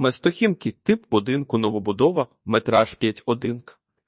Местохімки, тип будинку новобудова, метраж 5-1.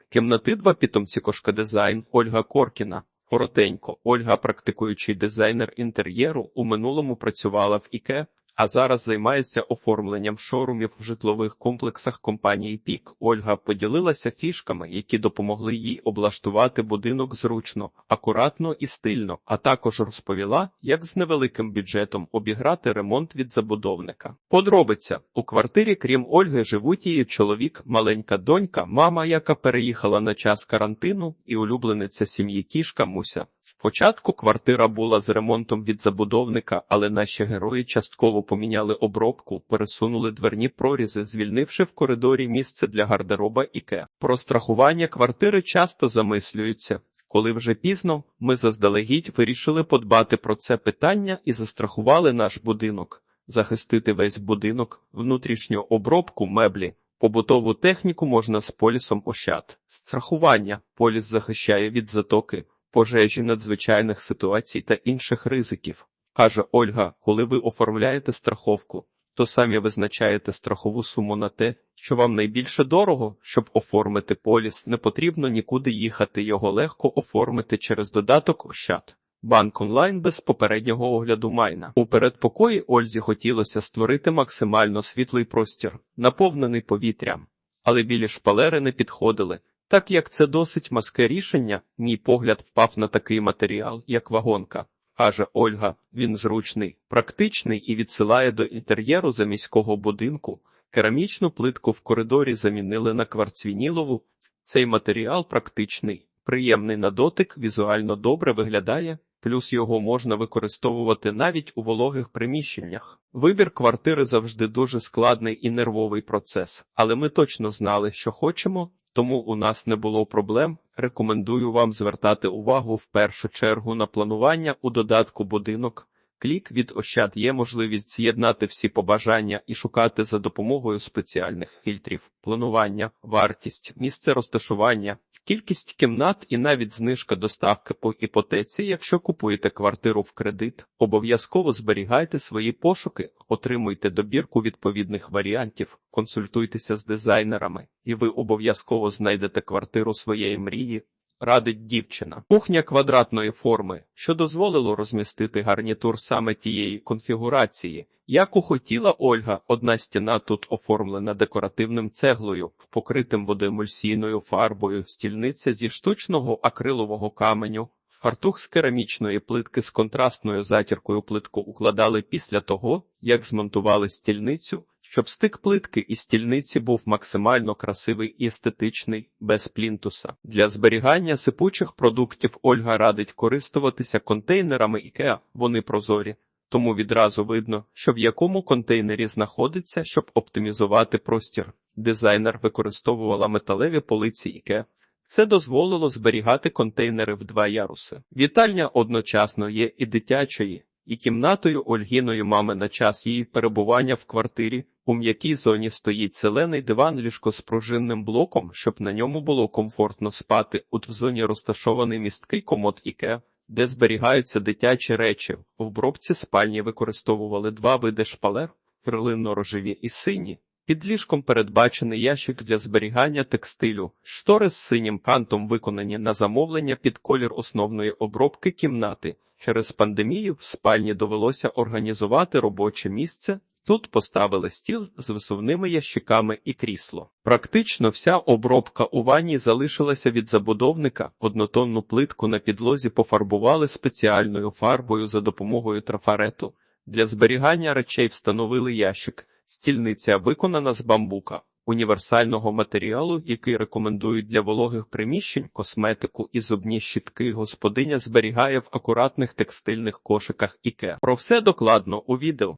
Кімнати два питомці кошка дизайн Ольга Коркіна. Коротенько, Ольга, практикуючий дизайнер інтер'єру, у минулому працювала в ІКЕ, а зараз займається оформленням шоурумів в житлових комплексах компанії Пік. Ольга поділилася фішками, які допомогли їй облаштувати будинок зручно, акуратно і стильно, а також розповіла, як з невеликим бюджетом обіграти ремонт від забудовника. Подробиця у квартирі, крім Ольги, живуть її чоловік, маленька донька, мама, яка переїхала на час карантину, і улюблениця сім'ї кішка Муся. Спочатку квартира була з ремонтом від забудовника, але наші герої частково поміняли обробку, пересунули дверні прорізи, звільнивши в коридорі місце для гардероба Іке. Про страхування квартири часто замислюються. Коли вже пізно, ми заздалегідь вирішили подбати про це питання і застрахували наш будинок, захистити весь будинок, внутрішню обробку меблі. Побутову техніку можна з полісом ощад. Страхування поліс захищає від затоки, пожежі, надзвичайних ситуацій та інших ризиків. Каже Ольга, коли ви оформляєте страховку, то самі визначаєте страхову суму на те, що вам найбільше дорого, щоб оформити поліс, не потрібно нікуди їхати, його легко оформити через додаток Ощад. Банк онлайн без попереднього огляду майна. У передпокої Ользі хотілося створити максимально світлий простір, наповнений повітрям, але білі шпалери не підходили. Так як це досить маске рішення, мій погляд впав на такий матеріал, як вагонка. Каже Ольга, він зручний, практичний і відсилає до інтер'єру заміського будинку. Керамічну плитку в коридорі замінили на кварцвінілову. Цей матеріал практичний, приємний на дотик, візуально добре виглядає, плюс його можна використовувати навіть у вологих приміщеннях. Вибір квартири завжди дуже складний і нервовий процес, але ми точно знали, що хочемо, тому у нас не було проблем. Рекомендую вам звертати увагу в першу чергу на планування у додатку будинок. Клік від Ощад є можливість з'єднати всі побажання і шукати за допомогою спеціальних фільтрів, планування, вартість, місце розташування, кількість кімнат і навіть знижка доставки по іпотеці, якщо купуєте квартиру в кредит. Обов'язково зберігайте свої пошуки, отримуйте добірку відповідних варіантів, консультуйтеся з дизайнерами, і ви обов'язково знайдете квартиру своєї мрії. Радить дівчина. Кухня квадратної форми, що дозволило розмістити гарнітур саме тієї конфігурації. Яку хотіла Ольга, одна стіна тут оформлена декоративним цеглою, покритим водоемульсійною фарбою, стільниця зі штучного акрилового каменю, фартух з керамічної плитки з контрастною затіркою плитку укладали після того, як змонтували стільницю, щоб стик плитки і стільниці був максимально красивий і естетичний, без плінтуса. Для зберігання сипучих продуктів Ольга радить користуватися контейнерами IKEA, вони прозорі. Тому відразу видно, що в якому контейнері знаходиться, щоб оптимізувати простір. Дизайнер використовувала металеві полиці IKEA. Це дозволило зберігати контейнери в два яруси. Вітальня одночасно є і дитячої, і кімнатою Ольгіної мами на час її перебування в квартирі. У м'якій зоні стоїть зелений диван ліжко з пружинним блоком, щоб на ньому було комфортно спати. В зоні розташований місткий комод Іке, де зберігаються дитячі речі. В обробці спальні використовували два види шпалер перлинно-рожеві і сині. Під ліжком передбачений ящик для зберігання текстилю. Штори з синім кантом виконані на замовлення під колір основної обробки кімнати. Через пандемію в спальні довелося організувати робоче місце. Тут поставили стіл з висувними ящиками і крісло. Практично вся обробка у ванні залишилася від забудовника. Однотонну плитку на підлозі пофарбували спеціальною фарбою за допомогою трафарету. Для зберігання речей встановили ящик. Стільниця виконана з бамбука, універсального матеріалу, який рекомендують для вологих приміщень, косметику і зубні щітки. Господиня зберігає в акуратних текстильних кошиках іке. Про все докладно у відео.